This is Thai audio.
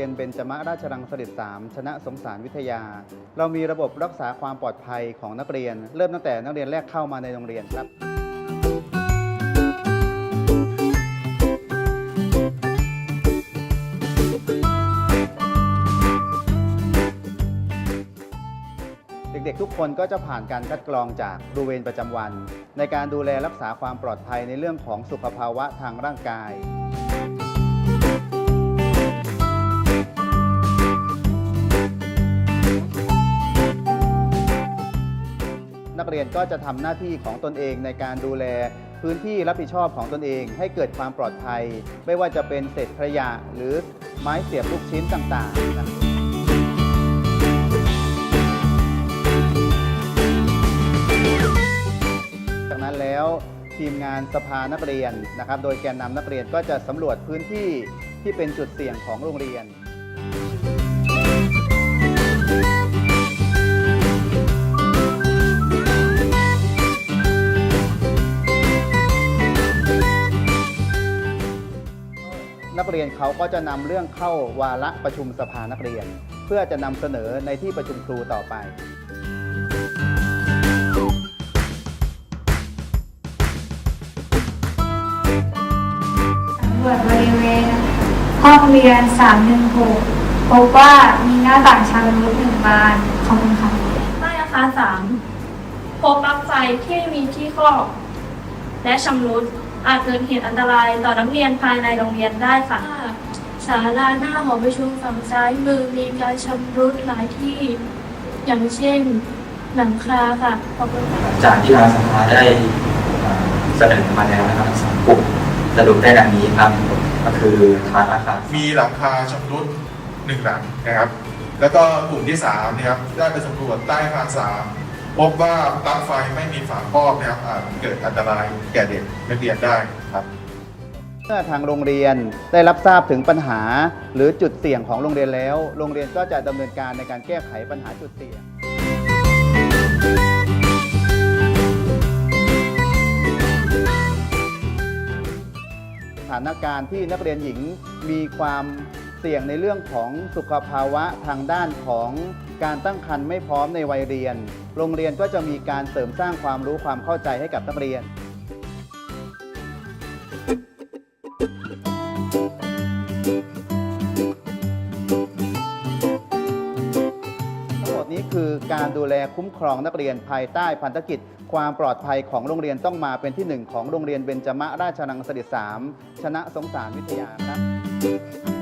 รียนเบญจมราชรังสฤษ3ชนะสงสารวิทยา เรามีระบบรักษาความปลอดภัยของนักเรียน เริ่มตั้งแต่นักเรียนแรกเข้ามาในโรงเรียนครับ เด็กๆทุกคนก็จะผ่านการคัดกรองจากครูเวรประจำวัน ในการดูแลรักษาความปลอดภัยในเรื่องของสุขภาวะทางร่างกาย นักเรียนก็จะทำหน้าที่ของตนเองในการดูแลพื้นที่รับผิดชอบของตนเอง ให้เกิดความปลอดภัย ไม่ว่าจะเป็นเศษขยะหรือไม้เสียบลูกชิ้นต่างๆนะครับจากนั้นแล้วทีมงานสภานักเรียนนะครับ โดยแกนนำนักเรียนก็จะสำรวจพื้นที่ที่เป็นจุดเสี่ยงของโรงเรียน เรียนเขาก็จะนำเรื่องเข้าวาระประชุมสภานักเรียน เพื่อจะนำเสนอในที่ประชุมครูต่อไปตำรวจบริเวณห้องเรียน 316 พบว่ามีหน้าต่างชำรุดหนึ่งบานขอบคุณค่ะใต้อาคารสามพบปลั๊กไฟที่ไม่มีที่ครอบ และชำรุด อาจเกิดเหตุอันตรายต่อนักเรียนภายในโรงเรียนได้ค่ะศาลาหน้าหอประชุมฝั่งซ้ายมือมีการชำรุดหลายที่ อย่างเช่นหลังคาค่ะขอบคุณค่ะจากที่ทางสภาได้เอ่อเสนอมาแล้วนะครับสองกลุ่มสรุปได้ดังนี้ครับก็คือทางอาคารมีหลังคาชำรุดหนึ่งหลังนะครับ แล้วก็กลุ่มที่สามนะครับได้ไปสำรวจใต้อาคารสาม พบว่าปลั๊กไฟไม่มีฝาครอบนะครับอาจเกิดอันตรายแก่เด็กนักเรียนได้ครับ เมื่อทางโรงเรียนได้รับทราบถึงปัญหา หรือจุดเสี่ยงของโรงเรียนแล้ว โรงเรียนก็จะดำเนินการในการแก้ไขปัญหาจุดเสี่ยง สถานการณ์ที่นักเรียนหญิงมีความเสี่ยงในเรื่องของสุขภาวะทางด้านของการตั้งครรภ์ไม่พร้อมในวัยเรียน โรงเรียนก็จะมีการเสริมสร้างความรู้ความเข้าใจให้กับนักเรียน ทั้งหมดนี้คือการดูแลคุ้มครองนักเรียนภายใต้พันธกิจ ความปลอดภัยของโรงเรียนต้องมาเป็นที่หนึ่งของโรงเรียนเบญจมราชนังสฤษสามชนะสงสารวิทยาครับ